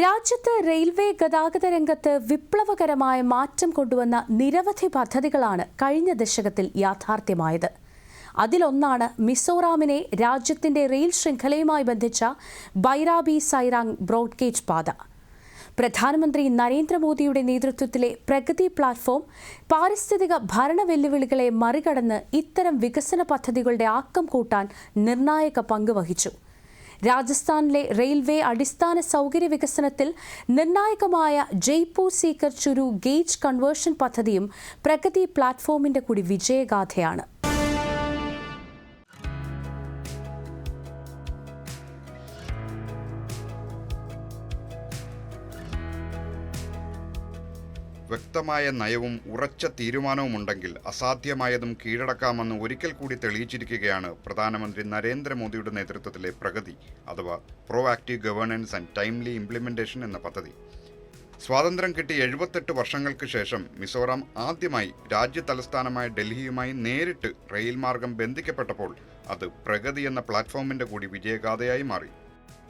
രാജ്യത്ത് റെയിൽവേ ഗതാഗത രംഗത്ത് വിപ്ലവകരമായ മാറ്റം കൊണ്ടുവന്ന നിരവധി പദ്ധതികളാണ് കഴിഞ്ഞ ദശകത്തിൽ യാഥാർത്ഥ്യമായത്. അതിലൊന്നാണ് മിസോറാമിനെ രാജ്യത്തിന്റെ റെയിൽ ശൃംഖലയുമായി ബന്ധിച്ച ബൈറാബി സൈറാങ് ബ്രോഡ്ഗേജ് പാത. പ്രധാനമന്ത്രി നരേന്ദ്രമോദിയുടെ നേതൃത്വത്തിലെ പ്രഗതി പ്ലാറ്റ്ഫോം പാരിസ്ഥിതിക ഭരണ വെല്ലുവിളികളെ മറികടന്ന് ഇത്തരം വികസന പദ്ധതികളുടെ ആക്കം കൂട്ടാൻ നിർണായക പങ്ക് വഹിച്ചു. രാജസ്ഥാനിലെ റെയിൽവേ അടിസ്ഥാന സൗകര്യ വികസനത്തിൽ നിർണായകമായ ജയ്പൂർ സീക്കർ ചുരു ഗേജ് കൺവേർഷൻ പദ്ധതിയും പ്രഗതി പ്ലാറ്റ്ഫോമിന്റെ കൂടി വിജയഗാഥയാണ്. വ്യക്തമായ നയവും ഉറച്ച തീരുമാനവുമുണ്ടെങ്കിൽ അസാധ്യമായതും കീഴടക്കാമെന്ന് ഒരിക്കൽ കൂടി തെളിയിച്ചിരിക്കുകയാണ് പ്രധാനമന്ത്രി നരേന്ദ്രമോദിയുടെ നേതൃത്വത്തിലെ പ്രഗതി അഥവാ proactive governance and timely implementation എന്ന പദ്ധതി. സ്വാതന്ത്ര്യം കിട്ടി എഴുപത്തെട്ട് വർഷങ്ങൾക്ക് ശേഷം മിസോറാം ആദ്യമായി രാജ്യ തലസ്ഥാനമായ ഡൽഹിയുമായി നേരിട്ട് റെയിൽ മാർഗം ബന്ധിക്കപ്പെട്ടപ്പോൾ അത് പ്രഗതി എന്ന പ്ലാറ്റ്ഫോമിന്റെ കൂടി വിജയഗാഥയായി മാറി.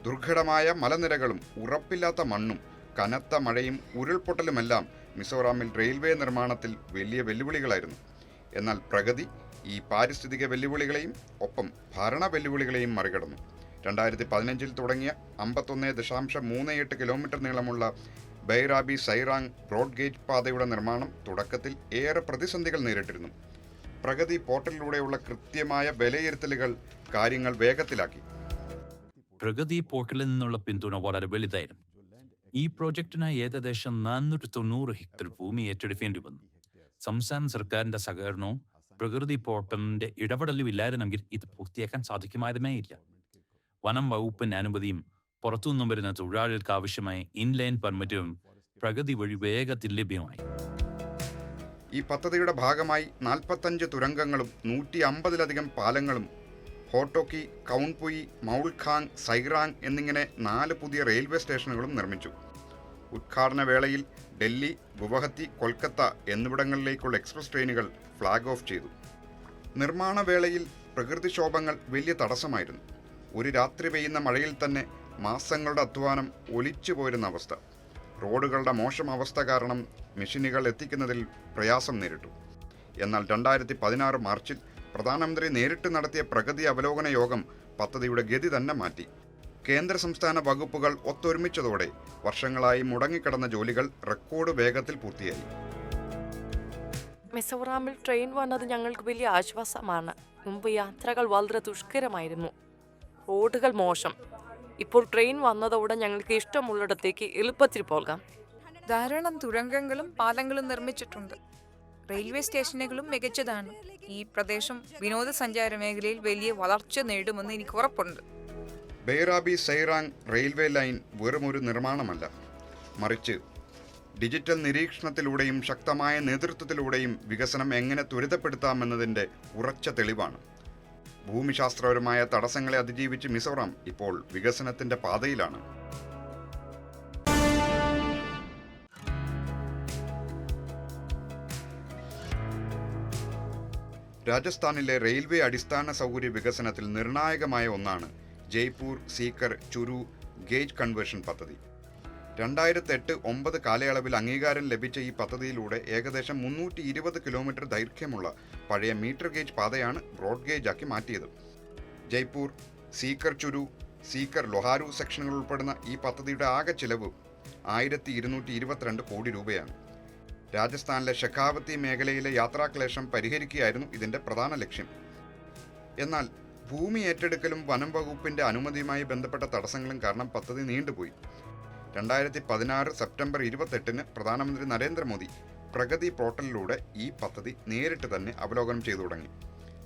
ദുർഘടമായ മലനിരകളും ഉറപ്പില്ലാത്ത മണ്ണും കനത്ത മഴയും ഉരുൾപൊട്ടലുമെല്ലാം മിസോറാമിൽ റെയിൽവേ നിർമ്മാണത്തിൽ വലിയ വെല്ലുവിളികളായിരുന്നു. എന്നാൽ പ്രഗതി ഈ പാരിസ്ഥിതിക വെല്ലുവിളികളെയും ഒപ്പം ഭരണ വെല്ലുവിളികളെയും മറികടന്നു. രണ്ടായിരത്തി പതിനഞ്ചിൽ തുടങ്ങിയ അമ്പത്തൊന്ന് ദശാംശം മൂന്ന് എട്ട് കിലോമീറ്റർ നീളമുള്ള ബൈറാബി സൈറാങ് ബ്രോഡ് ഗേജ് പാതയുടെ നിർമ്മാണം തുടക്കത്തിൽ ഏറെ പ്രതിസന്ധികൾ നേരിട്ടിരുന്നു. പ്രഗതി പോർട്ടലിലൂടെയുള്ള കൃത്യമായ വിലയിരുത്തലുകൾ കാര്യങ്ങൾ വേഗത്തിലാക്കി. പ്രഗതി പോർട്ടലിൽ നിന്നുള്ള പിന്തുണ വളരെ വലുതായിരുന്നു. ഈ പ്രോജക്റ്റിനായി ഏകദേശം നാനൂറ്റി തൊണ്ണൂറ് ഹെക്ടർ ഭൂമി ഏറ്റെടുക്കേണ്ടി വന്നു. സംസ്ഥാന സർക്കാരിന്റെ സഹകരണവും പ്രകൃതി പോർട്ടലിന്റെ ഇടപെടലും ഇല്ലായിരുന്നെങ്കിൽ ഇത് പൂർത്തിയാക്കാൻ സാധിക്കുമായിരുന്നേ ഇല്ല. വനം വകുപ്പിന്റെ അനുമതിയും പുറത്തുനിന്നും വരുന്ന തൊഴിലാളികൾക്ക് ആവശ്യമായ ഇൻലൈൻ പെർമിറ്റും പ്രഗതി വഴി വേഗത്തിൽ ലഭ്യമായി. ഈ പദ്ധതിയുടെ ഭാഗമായി നാൽപ്പത്തഞ്ച് തുരങ്കങ്ങളും നൂറ്റി അമ്പതിലധികം പാലങ്ങളും ഹോട്ടോക്കി കൗൺപുയി മൗൾഖാങ് സൈറാങ് എന്നിങ്ങനെ നാല് പുതിയ റെയിൽവേ സ്റ്റേഷനുകളും നിർമ്മിച്ചു. ഉദ്ഘാടന വേളയിൽ ഡൽഹി ഗുവഹത്തി കൊൽക്കത്ത എന്നിവിടങ്ങളിലേക്കുള്ള എക്സ്പ്രസ് ട്രെയിനുകൾ ഫ്ലാഗ് ഓഫ് ചെയ്തു. നിർമ്മാണ വേളയിൽ പ്രകൃതിക്ഷോഭങ്ങൾ വലിയ തടസ്സമായിരുന്നു. ഒരു രാത്രി പെയ്യുന്ന മഴയിൽ തന്നെ മാസങ്ങളുടെ അധ്വാനം ഒലിച്ചു പോരുന്ന അവസ്ഥ. റോഡുകളുടെ മോശം അവസ്ഥ കാരണം മെഷീനുകൾ എത്തിക്കുന്നതിൽ പ്രയാസം നേരിട്ടു. എന്നാൽ രണ്ടായിരത്തി പതിനാറ് മാർച്ചിൽ പ്രധാനമന്ത്രി നേരിട്ട് നടത്തിയ പ്രഗതി അവലോകന യോഗം പദ്ധതിയുടെ ഗതി തന്നെ മാറ്റി. കേന്ദ്ര സംസ്ഥാന വകുപ്പുകൾ ഒത്തൊരുമിച്ചതോടെ വർഷങ്ങളായി മുടങ്ങിക്കിടന്ന ജോലികൾ റെക്കോർഡ് വേഗത്തിൽ പൂർത്തിയായി. മിസോറാമിൽ ട്രെയിൻ വന്നത് ഞങ്ങൾക്ക് വലിയ ആശ്വാസമാണ്. മുമ്പ് യാത്രകൾ വളരെ ദുഷ്കരമായിരുന്നു. റോഡുകൾ മോശം. ഇപ്പോൾ ട്രെയിൻ വന്നതോടെ ഞങ്ങൾക്ക് ഇഷ്ടമുള്ളിടത്തേക്ക് എളുപ്പത്തിൽ പോകാം. ധാരാളം തുരങ്കങ്ങളും പാലങ്ങളും നിർമ്മിച്ചിട്ടുണ്ട്. റെയിൽവേ സ്റ്റേഷനുകളും മികച്ചതാണ്. ഈ പ്രദേശം വിനോദസഞ്ചാര മേഖലയിൽ വലിയ വളർച്ച നേടുമെന്ന് എനിക്ക് ഉറപ്പുണ്ട്. ബൈറാബി സൈറാങ് റെയിൽവേ ലൈൻ വെറുമൊരു നിർമ്മാണമല്ല. മറിച്ച് ഡിജിറ്റൽ നിരീക്ഷണത്തിലൂടെയും ശക്തമായ നേതൃത്വത്തിലൂടെയും വികസനം എങ്ങനെ ത്വരിതപ്പെടുത്താമെന്നതിന്റെ ഉറച്ച തെളിവാണ്. ഭൂമിശാസ്ത്രപരമായ തടസ്സങ്ങളെ അതിജീവിച്ച് മിസോറാം ഇപ്പോൾ വികസനത്തിന്റെ പാതയിലാണ്. രാജസ്ഥാനിലെ റെയിൽവേ അടിസ്ഥാന സൗകര്യ വികസനത്തിൽ നിർണായകമായ ഒന്നാണ് ജയ്പൂർ സീക്കർ ചുരു ഗേജ് കൺവേർഷൻ പദ്ധതി. രണ്ടായിരത്തെട്ട് ഒമ്പത് കാലയളവിൽ അംഗീകാരം ലഭിച്ച ഈ പദ്ധതിയിലൂടെ ഏകദേശം മുന്നൂറ്റി ഇരുപത് കിലോമീറ്റർ ദൈർഘ്യമുള്ള പഴയ മീറ്റർ ഗേജ് പാതയാണ് ബ്രോഡ് ഗേജാക്കി മാറ്റിയത്. ജയ്പൂർ സീക്കർ ചുരു സീക്കർ ലൊഹാരു സെക്ഷനുകൾ ഉൾപ്പെടുന്ന ഈ പദ്ധതിയുടെ ആകെ ചിലവ് ആയിരത്തി ഇരുന്നൂറ്റി ഇരുപത്തിരണ്ട് കോടി രൂപയാണ്. രാജസ്ഥാനിലെ ഷെഖാവത്തി മേഖലയിലെ യാത്രാക്ലേശം പരിഹരിക്കുകയായിരുന്നു ഇതിന്റെ പ്രധാന ലക്ഷ്യം. എന്നാൽ ഭൂമി ഏറ്റെടുക്കലും വനം വകുപ്പിന്റെ അനുമതിയുമായി ബന്ധപ്പെട്ട തടസ്സങ്ങളും കാരണം പദ്ധതി നീണ്ടുപോയി. രണ്ടായിരത്തി പതിനാറ് സെപ്റ്റംബർ ഇരുപത്തെട്ടിന് പ്രധാനമന്ത്രി നരേന്ദ്രമോദി പ്രഗതി പോർട്ടലിലൂടെ ഈ പദ്ധതി നേരിട്ട് തന്നെ അവലോകനം ചെയ്തു തുടങ്ങി.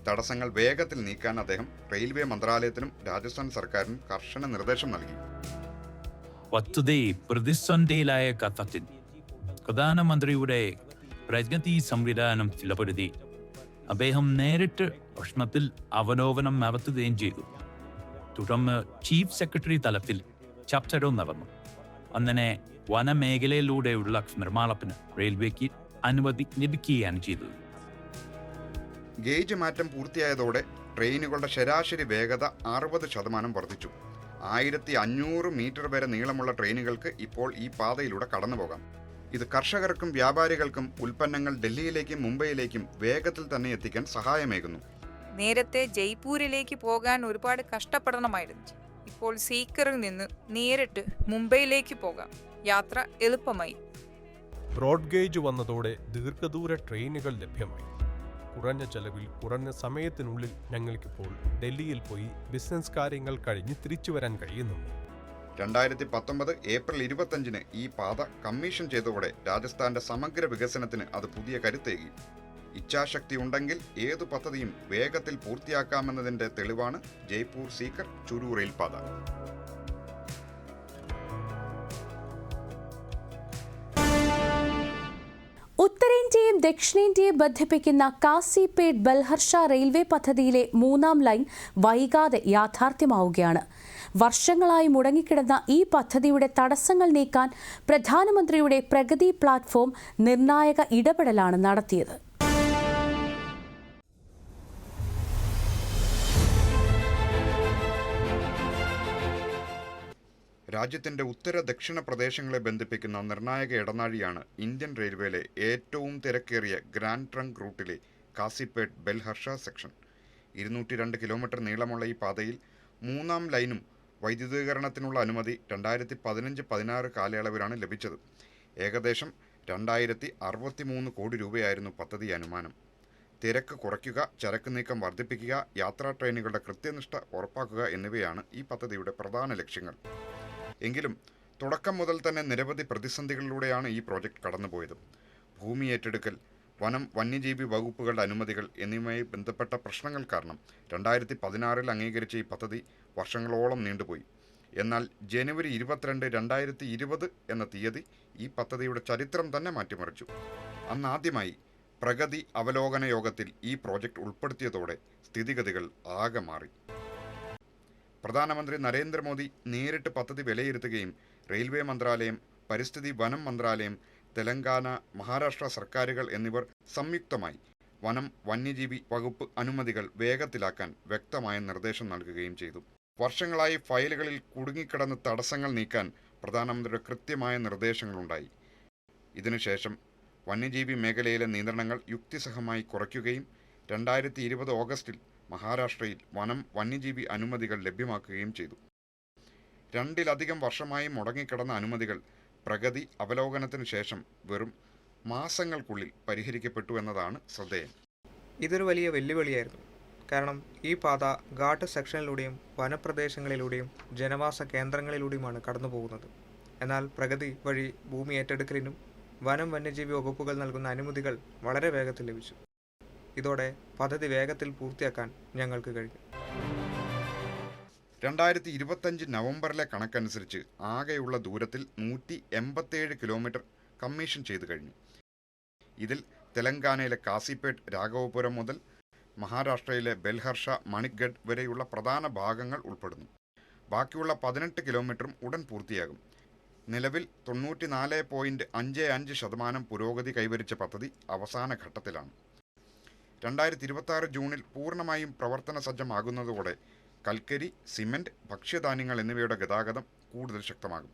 തടസ്സങ്ങൾ വേഗത്തിൽ നീക്കാൻ അദ്ദേഹം റെയിൽവേ മന്ത്രാലയത്തിനും രാജസ്ഥാൻ സർക്കാരിനും കർശന നിർദ്ദേശം നൽകി. പദ്ധതി പ്രതിസന്ധിയിലായ ഘട്ടത്തിൽ പ്രധാനമന്ത്രിയുടെ പ്രഗതി സംവിധാനം ചിലപ്പെടുത്തി അദ്ദേഹം നേരിട്ട് പ്രശ്നത്തിൽ അവലോകനം നടത്തുകയും ചെയ്തു. തുടർന്ന് ചീഫ് സെക്രട്ടറി തലത്തിൽ ചർച്ചകൾ നടന്നു. അങ്ങനെ വനമേഖലയിലൂടെയുള്ള നിർമ്മാണത്തിന് റെയിൽവേക്ക് അനുമതി ലഭിക്കുകയാണ് ചെയ്തത്. ഗേജ് മാറ്റം പൂർത്തിയായതോടെ ട്രെയിനുകളുടെ ശരാശരി വേഗത അറുപത് ശതമാനം വർദ്ധിച്ചു. ആയിരത്തി അഞ്ഞൂറ് മീറ്റർ വരെ നീളമുള്ള ട്രെയിനുകൾക്ക് ഇപ്പോൾ ഈ പാതയിലൂടെ കടന്നു പോകാം ഇത് കർഷകർക്കും വ്യാപാരികൾക്കും ഉൽപ്പന്നങ്ങൾ ഡൽഹിയിലേക്കും മുംബൈയിലേക്കും വേഗത്തിൽ തന്നെ എത്തിക്കാൻ സഹായമേകുന്നു. നേരത്തെ ജയ്പൂരിലേക്ക് പോകാൻ ഒരുപാട് കഷ്ടപ്പെടണമായിരുന്നു. ഇപ്പോൾ സീക്കറിൽ നിന്ന് നേരിട്ട് മുംബൈയിലേക്ക് പോകാം. യാത്ര എളുപ്പമായി. ബ്രോഡ് ഗേജ് വന്നതോടെ ദീർഘദൂര ട്രെയിനുകൾ ലഭ്യമായി. കുറഞ്ഞ ചെലവിൽ കുറഞ്ഞ സമയത്തിനുള്ളിൽ ഞങ്ങൾക്കിപ്പോൾ ഡൽഹിയിൽ പോയി ബിസിനസ് കാര്യങ്ങൾ കഴിഞ്ഞ് തിരിച്ചു വരാൻ കഴിയുന്നുണ്ട്. രണ്ടായിരത്തി പത്തൊമ്പത് ഏപ്രിൽ ഇരുപത്തഞ്ചിന് ഈ പാത കമ്മീഷൻ ചെയ്തതോടെ രാജസ്ഥാന്റെ സമഗ്ര വികസനത്തിന് അത് പുതിയ കരുത്തേകി. ഇച്ഛാശക്തി ഉണ്ടെങ്കിൽ ഏതു പദ്ധതിയും വേഗത്തിൽ പൂർത്തിയാക്കാമെന്നതിന്റെ തെളിവാണ് ജയ്പൂർ സീക്കർ ചുരു റെയിൽപാത ഉത്തരേന്ത്യയും ദക്ഷിണേന്ത്യയെ ബന്ധിപ്പിക്കുന്ന കാസിപേട്ട് ബൽഹർഷ റെയിൽവേ പദ്ധതിയിലെ മൂന്നാം ലൈൻ വൈകാതെ യാഥാർത്ഥ്യമാവുകയാണ്. വർഷങ്ങളായി മുടങ്ങിക്കിടന്ന ഈ പദ്ധതിയുടെ തടസ്സങ്ങൾ നീക്കാൻ പ്രധാനമന്ത്രിയുടെ പ്രഗതി പ്ലാറ്റ്ഫോം നിർണായക ഇടപെടലാണ് നടത്തിയത്. രാജ്യത്തിന്റെ ഉത്തര ദക്ഷിണ പ്രദേശങ്ങളെ ബന്ധിപ്പിക്കുന്ന നിർണായക ഇടനാഴിയാണ് ഇന്ത്യൻ റെയിൽവേയിലെ ഏറ്റവും തിരക്കേറിയ ഗ്രാൻഡ് ട്രങ്ക് റൂട്ടിലെ കാസിപ്പേട്ട് ബെൽഹർഷ സെക്ഷൻ. ഇരുന്നൂറ്റി രണ്ട് കിലോമീറ്റർ നീളമുള്ള ഈ പാതയിൽ മൂന്നാം ലൈനും വൈദ്യുതീകരണത്തിനുള്ള അനുമതി രണ്ടായിരത്തി പതിനഞ്ച് പതിനാറ് കാലയളവിലാണ് ലഭിച്ചത്. ഏകദേശം രണ്ടായിരത്തി അറുപത്തി മൂന്ന് കോടി രൂപയായിരുന്നു പദ്ധതി അനുമാനം. തിരക്ക് കുറയ്ക്കുക ചരക്ക് നീക്കം വർദ്ധിപ്പിക്കുക യാത്രാ ട്രെയിനുകളുടെ കൃത്യനിഷ്ഠ ഉറപ്പാക്കുക എന്നിവയാണ് ഈ പദ്ധതിയുടെ പ്രധാന ലക്ഷ്യങ്ങൾ. എങ്കിലും തുടക്കം മുതൽ തന്നെ നിരവധി പ്രതിസന്ധികളിലൂടെയാണ് ഈ പ്രോജക്റ്റ് കടന്നുപോയത്. ഭൂമി ഏറ്റെടുക്കൽ വനം വന്യജീവി വകുപ്പുകളുടെ അനുമതികൾ എന്നിവയുമായി ബന്ധപ്പെട്ട പ്രശ്നങ്ങൾ കാരണം രണ്ടായിരത്തി പതിനാറിൽ അംഗീകരിച്ച ഈ പദ്ധതി വർഷങ്ങളോളം നീണ്ടുപോയി. എന്നാൽ ജനുവരി ഇരുപത്തിരണ്ട് രണ്ടായിരത്തി ഇരുപത് എന്ന തീയതി ഈ പദ്ധതിയുടെ ചരിത്രം തന്നെ മാറ്റിമറിച്ചു. അന്ന് ആദ്യമായി പ്രഗതി അവലോകന യോഗത്തിൽ ഈ പ്രോജക്റ്റ് ഉൾപ്പെടുത്തിയതോടെ സ്ഥിതിഗതികൾ ആകെ മാറി. പ്രധാനമന്ത്രി നരേന്ദ്രമോദി നേരിട്ട് പദ്ധതി വിലയിരുത്തുകയും റെയിൽവേ മന്ത്രാലയം പരിസ്ഥിതി വനം മന്ത്രാലയം തെലങ്കാന മഹാരാഷ്ട്ര സർക്കാരുകൾ എന്നിവർ സംയുക്തമായി വനം വന്യജീവി വകുപ്പ് അനുമതികൾ വേഗത്തിലാക്കാൻ വ്യക്തമായ നിർദ്ദേശം നൽകുകയും ചെയ്തു. വർഷങ്ങളായി ഫയലുകളിൽ കുടുങ്ങിക്കിടന്ന തടസ്സങ്ങൾ നീക്കാൻ പ്രധാനമന്ത്രിയുടെ കൃത്യമായ നിർദ്ദേശങ്ങളുണ്ടായി. ഇതിനുശേഷം വന്യജീവി മേഖലയിലെ നിയന്ത്രണങ്ങൾ യുക്തിസഹമായി കുറയ്ക്കുകയും രണ്ടായിരത്തി ഇരുപത് ഓഗസ്റ്റിൽ മഹാരാഷ്ട്രയിൽ വനം വന്യജീവി അനുമതികൾ ലഭ്യമാക്കുകയും ചെയ്തു. രണ്ടിലധികം വർഷമായി മുടങ്ങിക്കിടന്ന അനുമതികൾ പ്രഗതി അവലോകനത്തിന് ശേഷം വെറും മാസങ്ങൾക്കുള്ളിൽ പരിഹരിക്കപ്പെട്ടു എന്നതാണ് ശ്രദ്ധേയം. ഇതൊരു വലിയ വെല്ലുവിളിയായിരുന്നു. കാരണം ഈ പാത ഘാട്ട് സെക്ഷനിലൂടെയും വനപ്രദേശങ്ങളിലൂടെയും ജനവാസ കേന്ദ്രങ്ങളിലൂടെയുമാണ് കടന്നു പോകുന്നത് എന്നാൽ പ്രഗതി വഴി ഭൂമി ഏറ്റെടുക്കലിനും വനം വന്യജീവി വകുപ്പുകൾ നൽകുന്ന അനുമതികൾ വളരെ വേഗത്തിൽ ലഭിച്ചു. ഇതോടെ പദ്ധതി വേഗത്തിൽ പൂർത്തിയാക്കാൻ ഞങ്ങൾക്ക് കഴിയും രണ്ടായിരത്തി ഇരുപത്തഞ്ച് നവംബറിലെ കണക്കനുസരിച്ച് ആകെയുള്ള ദൂരത്തിൽ നൂറ്റി എൺപത്തേഴ് കിലോമീറ്റർ കമ്മീഷൻ ചെയ്തു കഴിഞ്ഞു. ഇതിൽ തെലങ്കാനയിലെ കാസിപേട്ട് രാഘവപുരം മുതൽ മഹാരാഷ്ട്രയിലെ ബെൽഹർഷ മണിഗഡ് വരെയുള്ള പ്രധാന ഭാഗങ്ങൾ ഉൾപ്പെടുന്നു. ബാക്കിയുള്ള പതിനെട്ട് കിലോമീറ്ററും ഉടൻ പൂർത്തിയാകും. നിലവിൽ തൊണ്ണൂറ്റിനാല് പോയിന്റ് അഞ്ച് അഞ്ച് ശതമാനം പുരോഗതി കൈവരിച്ച പദ്ധതി അവസാന ഘട്ടത്തിലാണ്. രണ്ടായിരത്തി ഇരുപത്തി ജൂണിൽ പൂർണമായും പ്രവർത്തന സജ്ജമാകുന്നതോടെ കൽക്കരി സിമന്റ് ഭക്ഷ്യധാന്യങ്ങൾ എന്നിവയുടെ ഗതാഗതം കൂടുതൽ ശക്തമാകും.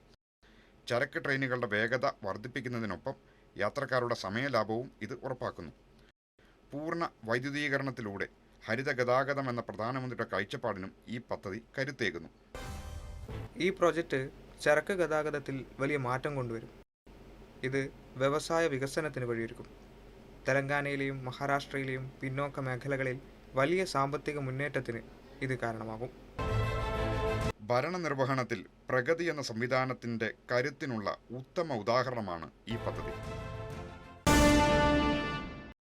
ചരക്ക് ട്രെയിനുകളുടെ വേഗത വർദ്ധിപ്പിക്കുന്നതിനൊപ്പം യാത്രക്കാരുടെ സമയലാഭവും ഇത് ഉറപ്പാക്കുന്നു. പൂർണ വൈദ്യുതീകരണത്തിലൂടെ ഹരിത ഗതാഗതം എന്ന പ്രധാനമന്ത്രിയുടെ കാഴ്ചപ്പാടിനും ഈ പദ്ധതി കരുത്തേകുന്നു. ഈ പ്രോജക്റ്റ് ചരക്ക് ഗതാഗതത്തിൽ വലിയ മാറ്റം കൊണ്ടുവരും. ഇത് വ്യവസായ വികസനത്തിന് വഴിയൊരുക്കും. തെലങ്കാനയിലെയും മഹാരാഷ്ട്രയിലെയും പിന്നോക്ക മേഖലകളിൽ വലിയ സാമ്പത്തിക മുന്നേറ്റത്തിന് ഇത് കാരണമാകും. ഭരണനിർവഹണത്തിൽ പ്രഗതി എന്ന സംവിധാനത്തിന്റെ കരുത്തിനുള്ള ഉത്തമ ഉദാഹരണമാണ് ഈ പദ്ധതി.